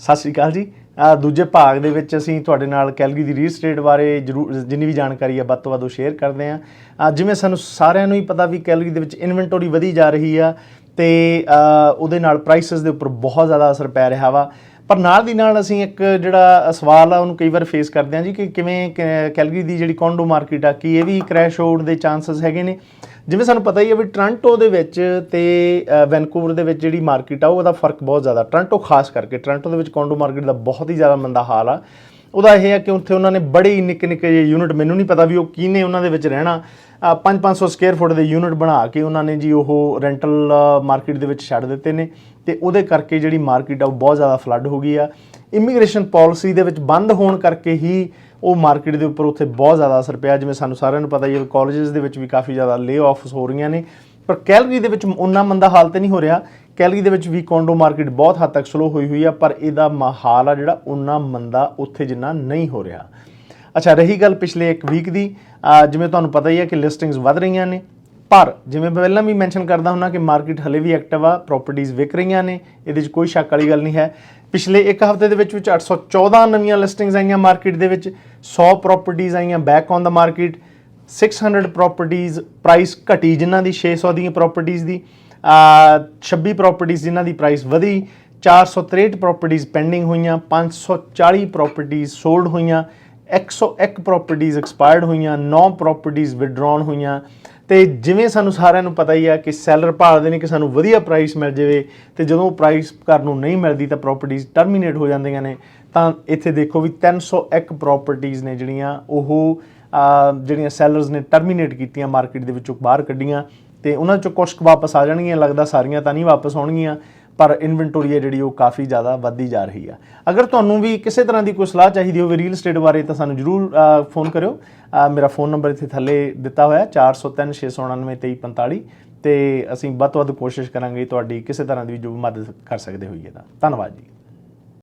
ਸਤਿ ਸ਼੍ਰੀ ਅਕਾਲ ਜੀ। ਦੂਜੇ ਭਾਗ ਦੇ ਵਿੱਚ ਅਸੀਂ ਤੁਹਾਡੇ ਨਾਲ ਕੈਲਗਰੀ ਦੀ ਰੀਲ ਸਟੇਟ ਬਾਰੇ ਜਰੂਰ, ਜਿੰਨੀ ਵੀ ਜਾਣਕਾਰੀ ਹੈ ਵੱਧ ਤੋਂ ਵੱਧ ਉਹ ਸ਼ੇਅਰ ਕਰਦੇ ਹਾਂ। ਜਿਵੇਂ ਸਾਨੂੰ ਸਾਰਿਆਂ ਨੂੰ ਹੀ ਪਤਾ ਵੀ ਕੈਲਗਰੀ ਦੇ ਵਿੱਚ ਇਨਵੈਂਟਰੀ ਵਧੀ ਜਾ ਰਹੀ ਆ ਤੇ ਉਹਦੇ ਨਾਲ ਪ੍ਰਾਈਸਸ ਦੇ ਉੱਪਰ ਬਹੁਤ ਜ਼ਿਆਦਾ ਅਸਰ ਪੈ ਰਿਹਾ ਵਾ। ਪਰ ਨਾਲ ਦੀ ਨਾਲ ਅਸੀਂ ਇੱਕ ਜਿਹੜਾ ਸਵਾਲ ਆ, ਉਹਨੂੰ ਕਈ ਵਾਰ ਫੇਸ ਕਰਦੇ ਹਾਂ ਜੀ ਕਿ ਕਿਵੇਂ ਕ- ਕੈਲਗਰੀ ਦੀ ਜਿਹੜੀ ਕੌਂਡੋ ਮਾਰਕੀਟ ਆ, ਕੀ ਇਹ ਵੀ ਕ੍ਰੈਸ਼ ਆਊਟ ਦੇ ਚਾਂਸਸ ਹੈਗੇ ਨੇ? ਜਿਵੇਂ ਸਾਨੂੰ ਪਤਾ ਹੀ ਹੈ ਵੀ ਟ੍ਰਾਂਟੋ ਦੇ ਵਿੱਚ ਤੇ ਵੈਨਕੂਵਰ ਦੇ ਵਿੱਚ ਜਿਹੜੀ ਮਾਰਕੀਟ ਆ, ਉਹਦਾ ਫ਼ਰਕ ਬਹੁਤ ਜ਼ਿਆਦਾ। ਟ੍ਰਾਂਟੋ ਖਾਸ ਕਰਕੇ ਟ੍ਰਾਂਟੋ ਦੇ ਵਿੱਚ ਕੌਂਡੋ ਮਾਰਕੀਟ ਦਾ ਬਹੁਤ ਹੀ ਜ਼ਿਆਦਾ ਮੰਦਾ ਹਾਲ ਆ। ਉਹਦਾ ਇਹ ਹੈ ਕਿ ਉੱਥੇ ਉਹਨਾਂ ਨੇ ਬੜੇ ਹੀ ਨਿੱਕੇ ਨਿੱਕੇ ਜਿਹੇ ਯੂਨਿਟ ਮੈਨੂੰ ਨਹੀਂ ਪਤਾ ਵੀ ਉਹ ਕਿਹਨੇ ਉਹਨਾਂ ਦੇ ਵਿੱਚ ਰਹਿਣਾ। 5-500 ਸਕੁਅਰ ਫੁੱਟ ਦੇ ਯੂਨਿਟ ਬਣਾ ਕੇ ਉਹਨਾਂ ਨੇ ਜੀ ਉਹ ਰੈਂਟਲ ਮਾਰਕੀਟ ਦੇ ਵਿੱਚ ਛੱਡ ਦਿੱਤੇ ਨੇ। ਤੇ ਉਹਦੇ ਕਰਕੇ ਜਿਹੜੀ ਮਾਰਕੀਟ ਆ ਉਹ ਬਹੁਤ ਜ਼ਿਆਦਾ ਫਲੱਡ ਹੋ ਗਈ ਆ। ਇਮੀਗ੍ਰੇਸ਼ਨ ਪਾਲਿਸੀ ਦੇ ਵਿੱਚ ਬੰਦ ਹੋਣ ਕਰਕੇ ਹੀ ਉਹ ਮਾਰਕੀਟ ਦੇ ਉੱਪਰ ਉੱਥੇ ਬਹੁਤ ਜ਼ਿਆਦਾ ਅਸਰ ਪਿਆ। ਜਿਵੇਂ ਸਾਨੂੰ ਸਾਰਿਆਂ ਨੂੰ ਪਤਾ ਹੀ ਹੈ ਕਾਲਜਸ ਦੇ ਵਿੱਚ ਵੀ ਕਾਫੀ ਜ਼ਿਆਦਾ ਲੇ ਆਫਸ ਹੋ ਰਹੀਆਂ ਨੇ। ਪਰ ਕੈਲਗਰੀ ਦੇ ਵਿੱਚ ਉਹਨਾਂ ਮੰਦਾ ਹਾਲ ਤੇ ਨਹੀਂ ਹੋ ਰਿਹਾ। ਕੈਲਗਰੀ ਦੇ ਵਿੱਚ ਵੀ ਕੌਂਡੋ ਮਾਰਕੀਟ ਬਹੁਤ ਹੱਦ ਤੱਕ ਸਲੋ ਹੋਈ ਹੋਈ ਆ, ਪਰ ਇਹਦਾ ਮ- ਹਾਲ ਆ ਜਿਹੜਾ ਉਨਾ ਮੰਦਾ ਉੱਥੇ ਜਿੰਨਾ ਨਹੀਂ ਹੋ ਰਿਹਾ। ਅੱਛਾ, ਰਹੀ ਗੱਲ ਪਿਛਲੇ ਇੱਕ ਵੀਕ ਦੀ ਜਿਵੇਂ ਤੁਹਾਨੂੰ ਪਤਾ ਹੀ ਹੈ ਕਿ ਲਿਸਟਿੰਗਸ ਵਧ ਰਹੀਆਂ ਨੇ, ਪਰ ਜਿਵੇਂ ਮੈਂ ਪਹਿਲਾਂ ਵੀ ਮੈਂਸ਼ਨ ਕਰਦਾ ਹੁੰਨਾ ਕਿ ਮਾਰਕੀਟ ਹਲੇ ਵੀ ਐਕਟਿਵ ਆ ਪ੍ਰਾਪਰਟੀਆਂ ਵਿਕ ਰਹੀਆਂ ਨੇ, ਇਹਦੇ 'ਚ ਕੋਈ ਸ਼ੱਕ ਵਾਲੀ ਗੱਲ ਨਹੀਂ ਹੈ। ਪਿਛਲੇ ਇੱਕ ਹਫ਼ਤੇ ਦੇ ਵਿੱਚ ਵਿੱਚ 814 ਨਵੀਆਂ ਲਿਸਟਿੰਗਸ ਆਈਆਂ ਮਾਰਕੀਟ ਦੇ ਵਿੱਚ 100 ਪ੍ਰਾਪਰਟੀਆਂ ਆਈਆਂ ਬੈਕ ਔਨ ਦਾ ਮਾਰਕੀਟ 600 ਪ੍ਰਾਪਰਟੀਆਂ ਪ੍ਰਾਈਸ ਘਟੀ ਜਿਨ੍ਹਾਂ ਦੀ 600 ਦੀਆਂ ਪ੍ਰਾਪਰਟੀਆਂ ਦੀ। 26 ਪ੍ਰਾਪਰਟੀਆਂ ਜਿਨ੍ਹਾਂ ਦੀ ਪ੍ਰਾਈਸ ਵਧੀ 463 ਪ੍ਰਾਪਰਟੀਆਂ ਪੈਂਡਿੰਗ ਹੋਈਆਂ 540 ਪ੍ਰਾਪਰਟੀਆਂ ਸੋਲਡ ਹੋਈਆਂ 101 ਪ੍ਰਾਪਰਟੀਆਂ ਐਕਸਪਾਇਰਡ ਹੋਈਆਂ 9 ਪ੍ਰਾਪਰਟੀਆਂ ਵਿਡਰਾਉਨ ਹੋਈਆਂ। ਤੇ ਜਿਵੇਂ ਸਾਨੂੰ ਸਾਰਿਆਂ ਨੂੰ ਪਤਾ ਹੀ ਆ ਕਿ ਸੈਲਰ ਭਾਲਦੇ ਨੇ ਕਿ ਸਾਨੂੰ ਵਧੀਆ ਪ੍ਰਾਈਸ ਮਿਲ ਜਾਵੇ ਤੇ ਜਦੋਂ ਪ੍ਰਾਈਸ ਘਰ ਨੂੰ ਨਹੀਂ ਮਿਲਦੀ ਤਾਂ ਪ੍ਰਾਪਰਟੀਆਂ ਟਰਮੀਨੇਟ ਹੋ ਜਾਂਦੀਆਂ ਨੇ, ਤਾਂ ਇੱਥੇ ਦੇਖੋ ਵੀ 301 ਪ੍ਰਾਪਰਟੀਆਂ ਨੇ ਜਿਹੜੀਆਂ, ਉਹ ਜਿਹੜੀਆਂ ਸੈਲਰਸ ਨੇ ਟਰਮੀਨੇਟ ਕੀਤੀਆਂ ਮਾਰਕੀਟ ਦੇ ਵਿੱਚੋਂ ਬਾਹਰ ਕੱਢੀਆਂ। ਤੇ ਉਹਨਾਂ ਚੋਂ ਕੁਝ ਵਾਪਸ ਆ ਜਾਣਗੀਆਂ, ਲੱਗਦਾ ਸਾਰੀਆਂ ਤਾਂ ਨਹੀਂ ਵਾਪਸ ਆਉਣਗੀਆਂ ਪਰ ਇਨਵੈਂਟਰੀ ਹੈ ਜਿਹੜੀ ਉਹ ਕਾਫੀ ਜ਼ਿਆਦਾ ਵੱਧਦੀ ਜਾ ਰਹੀ ਆ। ਅਗਰ ਤੁਹਾਨੂੰ ਵੀ ਕਿਸੇ ਤਰ੍ਹਾਂ ਦੀ ਕੋਈ ਸਲਾਹ ਚਾਹੀਦੀ ਹੋਵੇ ਰੀਅਲ ਏਸਟੇਟ ਬਾਰੇ, ਤਾਂ ਸਾਨੂੰ ਜਰੂਰ ਫੋਨ ਕਰਿਓ। ਮੇਰਾ ਫੋਨ ਨੰਬਰ ਇੱਥੇ ਥੱਲੇ ਦਿੱਤਾ ਹੋਇਆ 4036992345 ਤੇ ਅਸੀਂ ਵੱਧ ਤੋਂ ਵੱਧ ਕੋਸ਼ਿਸ਼ ਕਰਾਂਗੇ ਤੁਹਾਡੀ ਕਿਸੇ ਤਰ੍ਹਾਂ ਦੀ ਜੋ ਮਦਦ ਕਰ ਸਕਦੇ ਹੋਈਏ ਤਾਂ। ਧੰਨਵਾਦ ਜੀ।